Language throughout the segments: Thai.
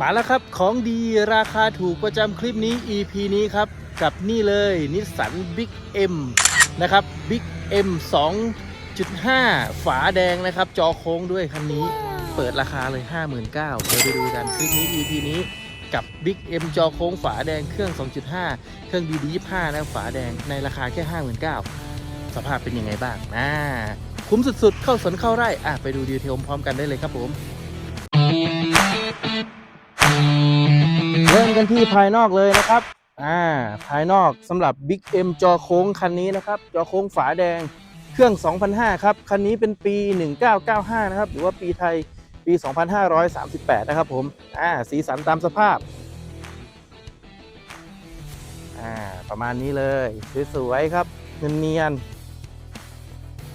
มาแล้วครับของดีราคาถูกประจำคลิปนี้ EP นี้ครับ กับนี่เลยนิสสัน Big M นะครับ Big M 2.5 ฝาแดงนะครับ จอโค้งด้วยคันนี้ เปิดราคาเลย 59,000เดี๋ยวไปดูกันคลิปนี้ EP นี้กับ Big M จอโค้งฝาแดงเครื่อง 2.5 เครื่อง DD 25 นะฝาแดงในราคาแค่ 59,000สภาพเป็นยังไงบ้างนะคุ้มสุดๆ เข้าสวนเข้าไร่อะไปดูดีเทลพร้อมกันได้เลยครับผม เริ่มกันที่ภายนอกเลยนะครับอ่าภายนอกสำหรับ Big M จอโค้งคันนี้นะครับ จอโค้งฝาแดงเครื่อง 2005 ครับ คันนี้เป็นปี 1995 นะครับ หรือว่าปีไทยปี 2538 นะครับผม อ่า สีสันตามสภาพ อ่า ประมาณนี้เลย สวยๆครับ เนียน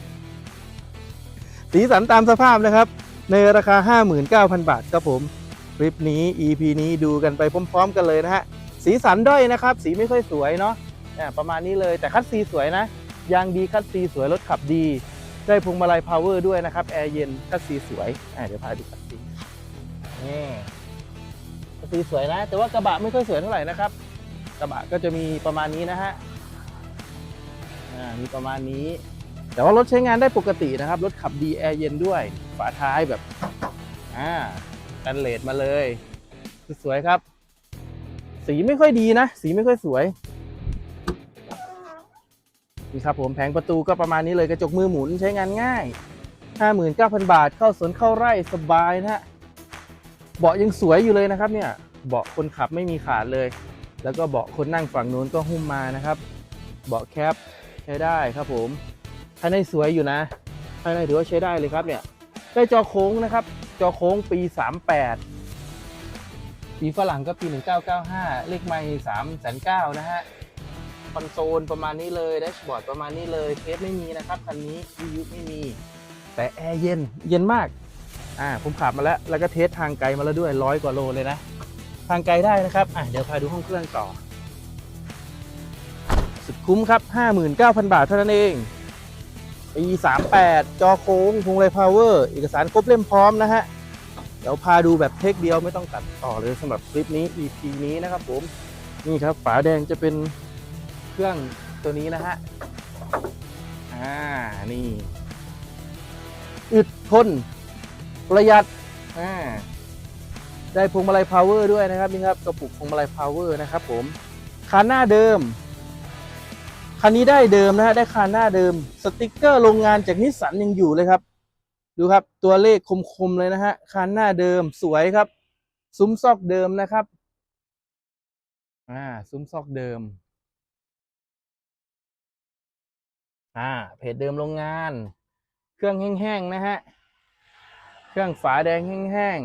ๆ สีสันตามสภาพนะครับ ในราคา 59,000 บาทครับผม คลิปนี้ EP นี้ดูกันไปพร้อม ๆ กันเลยนะฮะ สีสันด้อยนะครับ สีไม่ค่อยสวยเนาะเนี่ยประมาณนี้เลยแต่คัดซีสวยนะ ยางดีคัดซีสวยรถขับดี ได้พวงมาลัยพาวเวอร์ด้วยนะครับ แอร์เย็นคัดซีสวยอะเดี๋ยวพาดูคัดซีนี่คัดซีสวยนะ แต่ว่ากระบะไม่ค่อยสวยเท่าไหร่นะครับ กระบะก็จะมีประมาณนี้นะฮะอ่ามีประมาณนี้ แต่ว่ารถใช้งานได้ปกตินะครับ รถขับดีแอร์เย็นด้วย ฝาท้ายแบบอ่า กันเลดมาเลยสวยครับ สีไม่ค่อยดีนะ สีไม่ค่อยสวยนี่ครับผมแผงประตูก็ประมาณนี้เลยกระจกมือหมุนใช้งานง่าย 59,000 บาทเข้าสวนเข้าไร่สบายนะฮะเบาะยังสวยอยู่เลยนะครับเนี่ยเบาะคนขับไม่มีขาดเลย แล้วก็เบาะคนนั่งฝั่งนู้นก็หุ้มมานะครับ เบาะแคปใช้ได้ครับผมภายในสวยอยู่นะภายในถือว่าใช้ได้เลยครับเนี่ย ได้จอโค้งนะครับ จอโค้งปี 38 ปีฝรั่งก็ปี 1995 เลขไม่3 9 0 0นะฮะ คอนโซลประมาณนี้เลย แดชบอร์ดประมาณนี้เลยเทสไม่มีนะครับคันนี้วิทยุไม่มี แต่แอร์เย็น เย็นมาก อ่า ผมขับมาแล้ว แล้วก็เทสทางไกลมาแล้วด้วยร้อยกว่าโลเลยนะ ทางไกลได้นะครับ อะเดี๋ยวพาดูห้องเครื่องต่อ สุดคุ้มครับ 59,000 บาทเท่านั้นเอง ปี 38 จอโค้งพวงมาลัยพาวเวอร์เอกสารครบเล่มพร้อมนะฮะ เดี๋ยวพาดูแบบเทคเดียวไม่ต้องตัดต่อเลยสำหรับคลิปนี้ EP นี้นะครับผม นี่ครับฝาแดงจะเป็นเครื่องตัวนี้นะฮะ อ่า นี่ อึดทน ประหยัด อ่า ได้พวงมาลัยพาวเวอร์ด้วยนะครับนี่ครับกระปุกพวงมาลัยพาวเวอร์นะครับผมคันหน้าเดิม คันนี้ได้เดิมนะฮะได้คันหน้าเดิม สติกเกอร์โรงงานจากนิสสันยังอยู่เลยครับ ดูครับตัวเลขคมๆเลยนะฮะคันหน้าเดิมสวยครับ ซุ้มซอกเดิมนะครับอ่าซุ้มซอกเดิมอ่าเพจเดิมโรงงาน เครื่องแห้งๆนะฮะเครื่องฝาแดงแห้ง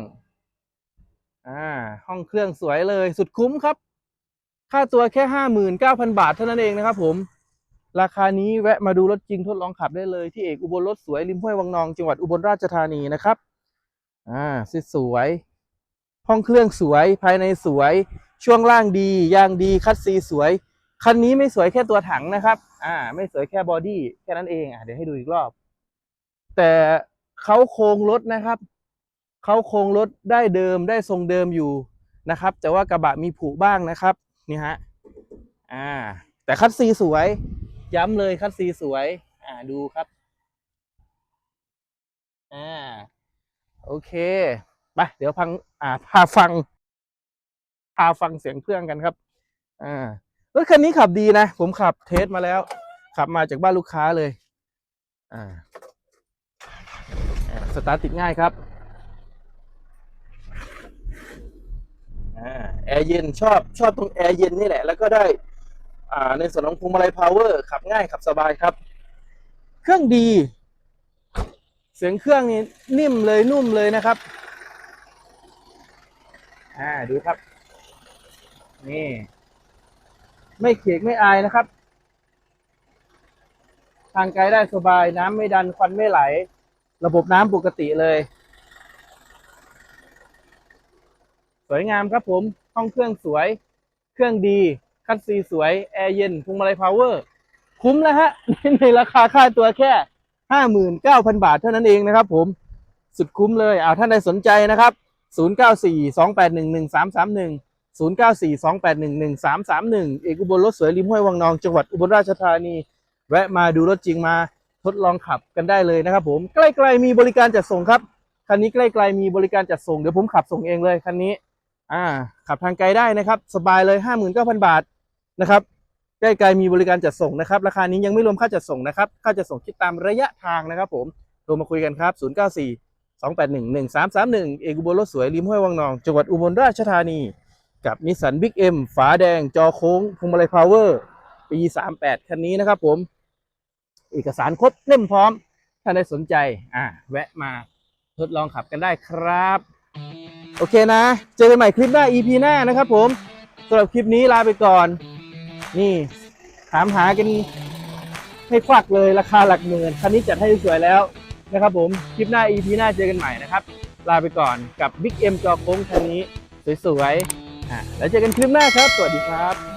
ๆอ่าห้องเครื่องสวยเลยสุดคุ้มครับ ค่าตัวแค่ห้าหมื่นเก้าพันบาทเท่านั้นเองนะครับผม ราคานี้แวะมาดูรถจริงทดลองขับได้เลยที่เอกอุบลรถสวยริมห้วยวังนองจังหวัดอุบลราชธานีนะครับ อ่าสวยห้องเครื่องสวยภายในสวย ช่วงล่างดียางดีคัดซีสวย คันนี้ไม่สวยแค่ตัวถังนะครับ อ่า ไม่สวยแค่บอดี้แค่นั้นเองอะเดี๋ยวให้ดูอีกรอบ แต่เขาโครงรถนะครับเขาโครงรถได้เดิมได้ทรงเดิมอยู่นะครับ แต่ว่ากระบะมีผุบ้างนะครับ นี่ฮะ อ่า แต่คัดซีสวย ย้ำเลยคัดซีสวย อ่าดูครับ อ่า โอเคไปเดี๋ยวพัง อ่าพาฟัง พาฟังเสียงเครื่องกันครับ อ่ารถคันนี้ขับดีนะ ผมขับเทสมาแล้ว ขับมาจากบ้านลูกค้าเลย อ่าสตาร์ทติดง่ายครับอ่าแอร์เย็นชอบชอบตรงแอร์เย็นนี่แหละ แล้วก็ได้ ในส่วนของพวงมาลัยพาวเวอร์ขับง่ายขับสบายครับ เครื่องดี เสียงเครื่องนี่นิ่มเลยนุ่มเลยนะครับ อ่าดูครับ นี่ ไม่เขกไม่อายนะครับ ทางไกลได้สบายน้ำไม่ดันควันไม่ไหล ระบบน้ำปกติเลย สวยงามครับผม ห้องเครื่องสวย เครื่องดี คัดซีสวย แอร์เย็นพวงมาลัยพาวเวอร์ คุ้มแล้วฮะ ในราคาค่าตัวแค่ห้าหมื่นเก้าพันบาทเท่านั้นเองนะครับผมสุดคุ้มเลยเอาท่านใดสนใจนะครับ0942811331 0942811331เอกอุบลรถสวยริมห้วยวังนองจังหวัดอุบลราชธานี แวะมาดูรถจริงมาทดลองขับกันได้เลยนะครับผมใกล้ๆมีบริการจัดส่งครับคันนี้ใกล้ๆมีบริการจัดส่งเดี๋ยวผมขับส่งเองเลยคันนี้ อ่า ขับทางไกลได้นะครับ สบายเลย 59,000 บาท นะครับใกล้ๆมีบริการจัดส่งนะครับ ราคานี้ยังไม่รวมค่าจัดส่งนะครับ ค่าจัดส่งคิดตามระยะทางนะครับ ผมโทรมาคุยกันครับ 094 281 1331 เอกอุบลรถสวยริมห้วยวังนอง จังหวัดอุบลราชธานี กับนิสสันบิ๊กเอ็มฝาแดง จอโค้งพวงมาลัยพาวเวอร์ปี 38 คันนี้นะครับ ผม เอกสารครบเล่มพร้อม ถ้าได้สนใจอ่าแวะมาทดลองขับกันได้ครับ โอเคนะ เจอกันใหม่คลิปหน้า EP หน้านะครับ ผมสำหรับคลิปนี้ลาไปก่อน นี่ถามหากันให้ควักเลยราคาหลักหมื่นคันนี้จัดให้สวยแล้วนะครับผม คลิปหน้า EP หน้าเจอกันใหม่นะครับ ลาไปก่อนกับ Big M จอโค้งคันนี้ สวยๆอะแล้วเจอกันคลิปหน้าครับ สวัสดีครับ